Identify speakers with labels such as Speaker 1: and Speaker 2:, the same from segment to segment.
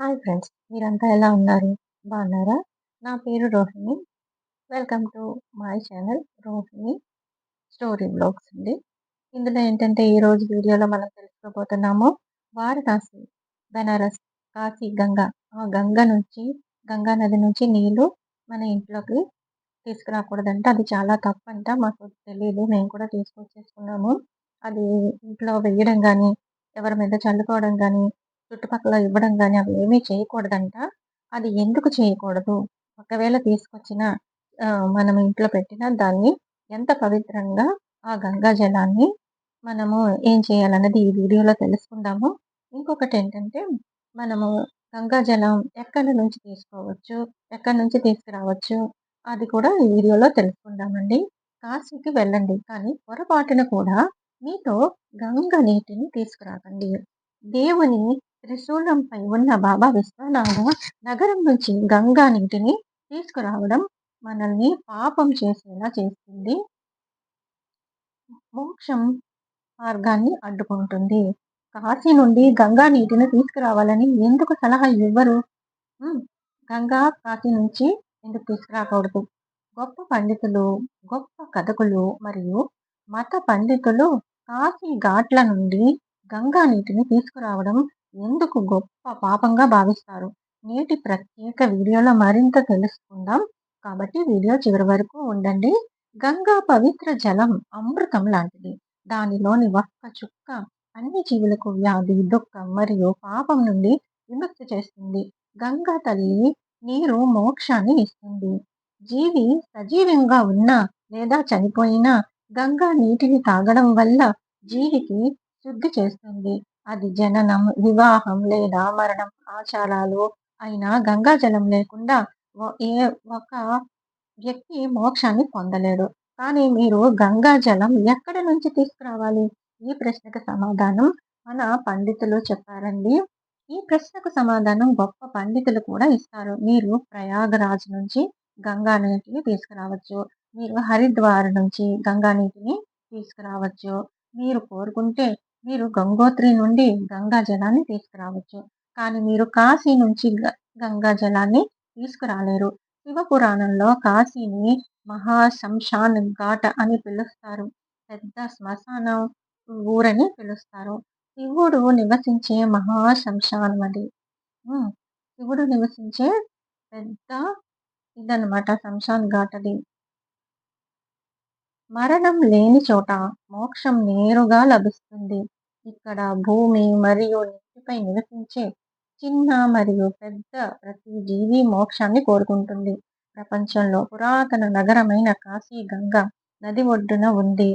Speaker 1: Hi friends మీరంతా ఎలా ఉన్నారు? బాగున్నారా? నా పేరు Rohini. Welcome to my channel Rohini story blogs అండి. ఇందులో ఏంటంటే ఈరోజు వీడియోలో మనం తెలుసుకోబోతున్నాము వారణాసి బెనారస్ కాశీ గంగా. ఆ గంగ నుంచి గంగా నది నుంచి నీళ్ళు మన ఇంట్లోకి తీసుకురాకూడదంట. అది చాలా తప్పంట మాకు తెలియదు మేము కూడా తీసుకొచ్చేసుకున్నాము. అది ఇంట్లో వేయడం కానీ ఎవరి మీద చల్లుకోవడం కానీ చుట్టుపక్కల ఇవ్వడం కానీ అవి ఏమీ చేయకూడదంట. అది ఎందుకు చేయకూడదు? ఒకవేళ తీసుకొచ్చిన మనం ఇంట్లో పెట్టిన దాన్ని ఎంత పవిత్రంగా ఆ గంగా జలాన్ని మనము ఏం చేయాలన్నది ఈ వీడియోలో తెలుసుకుందాము. ఇంకొకటి ఏంటంటే మనము గంగా జలం ఎక్కడి నుంచి తీసుకోవచ్చు? ఎక్కడి నుంచి తీసుకురావచ్చు? అది కూడా ఈ వీడియోలో తెలుసుకుందామండి. కాశీకి వెళ్ళండి. కానీ పొరపాటున కూడా మీతో గంగ నీటిని తీసుకురాకండి. దేవుని త్రిశూలంపై ఉన్న బాబా విశ్వనాథ నగరం నుంచి గంగా నీటిని తీసుకురావడం మనల్ని పాపం చేసేలా చేస్తుంది. మోక్షం మార్గాన్ని అడ్డుకుంటుంది. కాశీ నుండి గంగా నీటిని తీసుకురావాలని ఎందుకు సలహా ఇవ్వరు? గంగా కాశీ నుంచి ఎందుకు తీసుకురాకూడదు? గొప్ప పండితులు గొప్ప కథకులు మరియు మత పండితులు కాశీ ఘాట్ల నుండి గంగా నీటిని తీసుకురావడం ఎందుకు గొప్ప పాపంగా భావిస్తారు? నేటి ప్రత్యేక వీడియోలో మరింత తెలుసుకుందాం. కాబట్టి వీడియో చివరి వరకు ఉండండి. గంగా పవిత్ర జలం అమృతం లాంటిది. దానిలోని ఒక్క చుక్క అన్ని జీవులకు వ్యాధి దుఃఖం మరియు పాపం నుండి విముక్తి చేస్తుంది. గంగా తల్లి నీరు మోక్షాన్ని ఇస్తుంది. జీవి సజీవంగా ఉన్నా లేదా చనిపోయినా గంగా నీటిని తాగడం వల్ల జీవికి శుద్ధి చేస్తుంది. అది జననం వివాహం లేదా మరణం ఆచారాలు అయినా గంగా జలం లేకుండా ఏ ఒక వ్యక్తి మోక్షాన్ని పొందలేడు. కానీ మీరు గంగా జలం ఎక్కడి నుంచి తీసుకురావాలి? ఈ ప్రశ్నకు సమాధానం మన పండితులు చెప్పారండి. ఈ ప్రశ్నకు సమాధానం గొప్ప పండితులు కూడా ఇస్తారు. మీరు ప్రయాగరాజ్ నుంచి గంగా నీటిని తీసుకురావచ్చు. మీరు హరిద్వార్ నుంచి గంగా నీటిని తీసుకురావచ్చు. మీరు కోరుకుంటే మీరు గంగోత్రి నుండి గంగా జలాన్ని తీసుకురావచ్చు. కానీ మీరు కాశీ నుంచి గంగా జలాన్ని తీసుకురాలేరు. శివపురాణంలో కాశీని మహాశంషాన్ ఘాట్ అని పిలుస్తారు. పెద్ద శ్మశానం ఊరని పిలుస్తారు. శివుడు నివసించే మహాశంషానం అది. శివుడు నివసించే పెద్ద ఇదనమాట శంషాన్ ఘాట్ అది. మరణం లేని చోట మోక్షం నేరుగా లభిస్తుంది. ఇక్కడ భూమి మరియు నీటిపై నివసించే చిన్న మరియు పెద్ద ప్రతి జీవి మోక్షాన్ని కోరుకుంటుంది. ప్రపంచంలో పురాతన నగరమైన కాశీ గంగా నది ఒడ్డున ఉంది.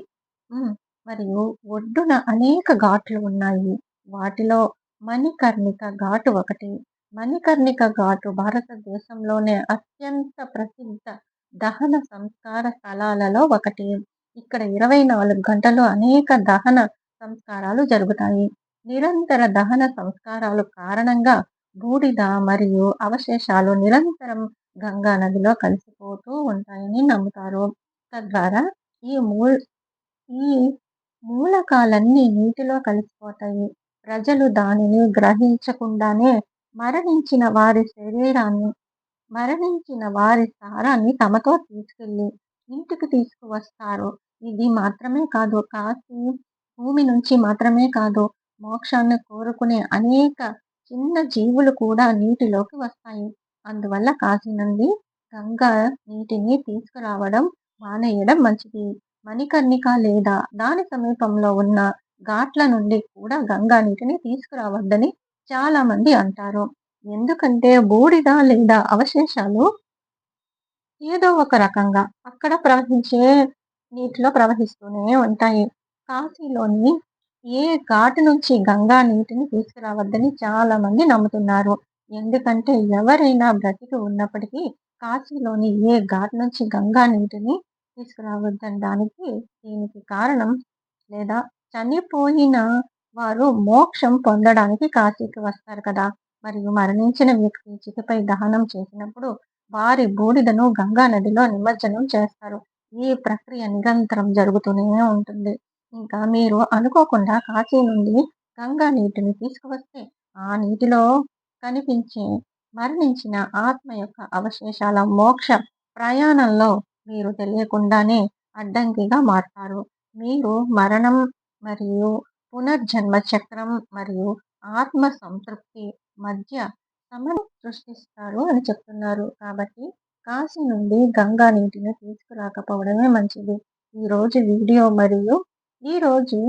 Speaker 1: మరియు ఒడ్డున అనేక ఘాట్లు ఉన్నాయి. వాటిలో మణికర్ణిక ఘాటు ఒకటి. మణికర్ణిక ఘాటు భారతదేశంలోనే అత్యంత ప్రసిద్ధ దహన సంస్కార స్థలాలలో ఒకటి. ఇక్కడ ఇరవై నాలుగు గంటలు అనేక దహన సంస్కారాలు జరుగుతాయి. నిరంతర దహన సంస్కారాలు కారణంగా బూడిద మరియు అవశేషాలు నిరంతరం గంగా నదిలో కలిసిపోతూ ఉంటాయని నమ్ముతారు. తద్వారా ఈ మూ ఈ మూలకాలన్నీ నీటిలో కలిసిపోతాయి. ప్రజలు దానిని గ్రహించకుండానే మరణించిన వారి శరీరాన్ని మరణించిన వారి సారాన్ని తమతో తీసుకెళ్ళి ఇంటికి తీసుకువస్తారు. ఇది మాత్రమే కాదు కాశీ భూమి నుంచి మాత్రమే కాదు మోక్షాన్ని కోరుకునే అనేక చిన్న జీవులు కూడా నీటిలోకి వస్తాయి. అందువల్ల కాశీ నుండి గంగా నీటిని తీసుకురావడం మానేయడం మంచిది. మణికర్ణిక లేదా దాని సమీపంలో ఉన్న ఘాట్ల నుండి కూడా గంగా నీటిని తీసుకురావద్దని చాలా మంది అంటారు. ఎందుకంటే బూడిద లేదా అవశేషాలు ఏదో ఒక రకంగా అక్కడ ప్రవహించే నీటిలో ప్రవహిస్తూనే ఉంటాయి. కాశీలోని ఏ ఘాటు నుంచి గంగా నీటిని తీసుకురావద్దని చాలా మంది నమ్ముతున్నారు. ఎందుకంటే ఎవరైనా బ్రతికి ఉన్నప్పటికీ కాశీలోని ఏ ఘాట్ నుంచి గంగా నీటిని తీసుకురావద్దనడానికి దీనికి కారణం లేదా చనిపోయిన వారు మోక్షం పొందడానికి కాశీకి వస్తారు కదా. మరియు మరణించిన వ్యక్తి చితిపై దహనం చేసినప్పుడు వారి బూడిదను గంగా నదిలో నిమజ్జనం చేస్తారు. ఈ ప్రక్రియ నిరంతరం జరుగుతూనే ఉంటుంది. ఇంకా మీరు అనుకోకుండా కాశీ నుండి గంగా నీటిని తీసుకువస్తే ఆ నీటిలో కనిపించే మరణించిన ఆత్మ యొక్క అవశేషాల మోక్ష ప్రయాణంలో మీరు తెలియకుండానే అడ్డంకిగా మారతారు. మీరు మరణం మరియు పునర్జన్మ చక్రం మరియు ఆత్మ సంతృప్తి మధ్య సమయం సృష్టిస్తారు అని చెప్తున్నారు. కాబట్టి కాశీ నుండి గంగా నీటిని తీసుకురాకపోవడమే మంచిది. ఈరోజు వీడియో మరియు ఈరోజు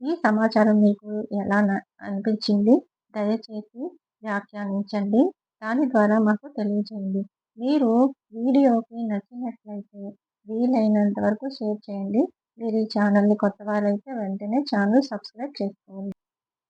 Speaker 1: ఈ సమాచారం మీకు ఎలా అనిపించింది? దయచేసి వ్యాఖ్యానించండి. దాని ద్వారా మాకు తెలియజేయండి. మీరు వీడియోకి నచ్చినట్లయితే వీలైనంత వరకు షేర్ చేయండి. మీరు ఈ ఛానల్ని కొత్త వారైతే వెంటనే ఛానల్ సబ్స్క్రైబ్ చేసుకోండి.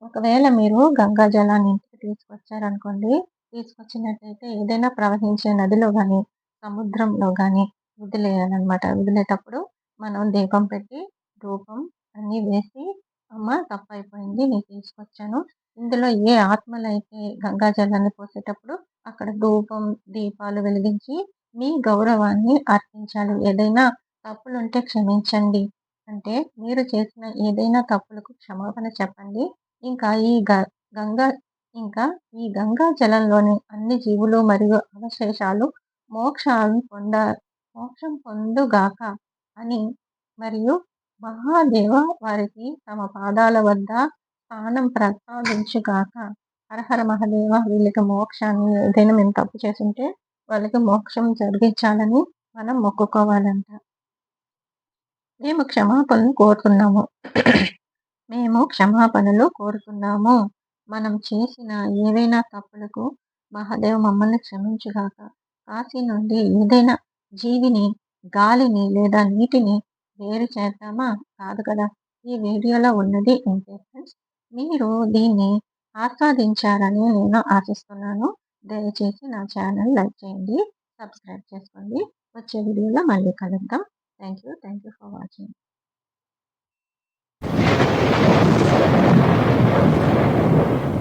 Speaker 1: ఒకవేళ మీరు గంగా జలాన్ని ఇంటికి తీసుకొచ్చారనుకోండి తీసుకొచ్చినట్టయితే ఏదైనా ప్రవహించే నదిలో కానీ సముద్రంలో కానీ వదిలేయాలన్నమాట. వదిలేటప్పుడు మనం దీపం పెట్టి ధూపం అన్నీ వేసి అమ్మ తప్పైపోయింది నేను తీసుకొచ్చాను. ఇందులో ఏ ఆత్మలైతే గంగా జలాన్ని పోసేటప్పుడు అక్కడ ధూపం దీపాలు వెలిగించి మీ గౌరవాన్ని అర్పించాలి. ఏదైనా తప్పులుంటే క్షమించండి. అంటే మీరు చేసిన ఏదైనా తప్పులకు క్షమాపణ చెప్పండి. ఇంకా ఈ గంగా ఇంకా ఈ గంగా జలంలోని అన్ని జీవులు మరియు అవశేషాలు మోక్షాలను పొంద మోక్షం పొందుగాక అని మరియు మహాదేవ వారికి తమ పాదాల వద్ద స్థానం ప్రసాదించుగాక హరహర మహాదేవ వీళ్ళకి మోక్షాన్ని ఏదైనా మేము తప్పు చేస్తుంటే వాళ్ళకి మోక్షం జరిగించాలని మనం మొక్కుకోవాలంట. మేము క్షమాపణలు కోరుతున్నాము మేము క్షమాపణలు కోరుతున్నాము మనం చేసిన ఏవైనా తప్పులకు మహాదేవ్ మమ్మల్ని క్షమించుగాక. కాశీ నుండి ఏదైనా జీవిని గాలిని లేదా నీటిని వేరు చేద్దామా? కాదు కదా. ఈ వీడియోలో ఉన్నది ఇంటెన్షన్స్ మీరు దీన్ని ఆస్వాదించారని నేను ఆశిస్తున్నాను. దయచేసి నా ఛానల్ లైక్ చేయండి సబ్స్క్రైబ్ చేసుకోండి. వచ్చే వీడియోలో మళ్ళీ కలుద్దాం. Thank you thank you for watching. ハハハハ!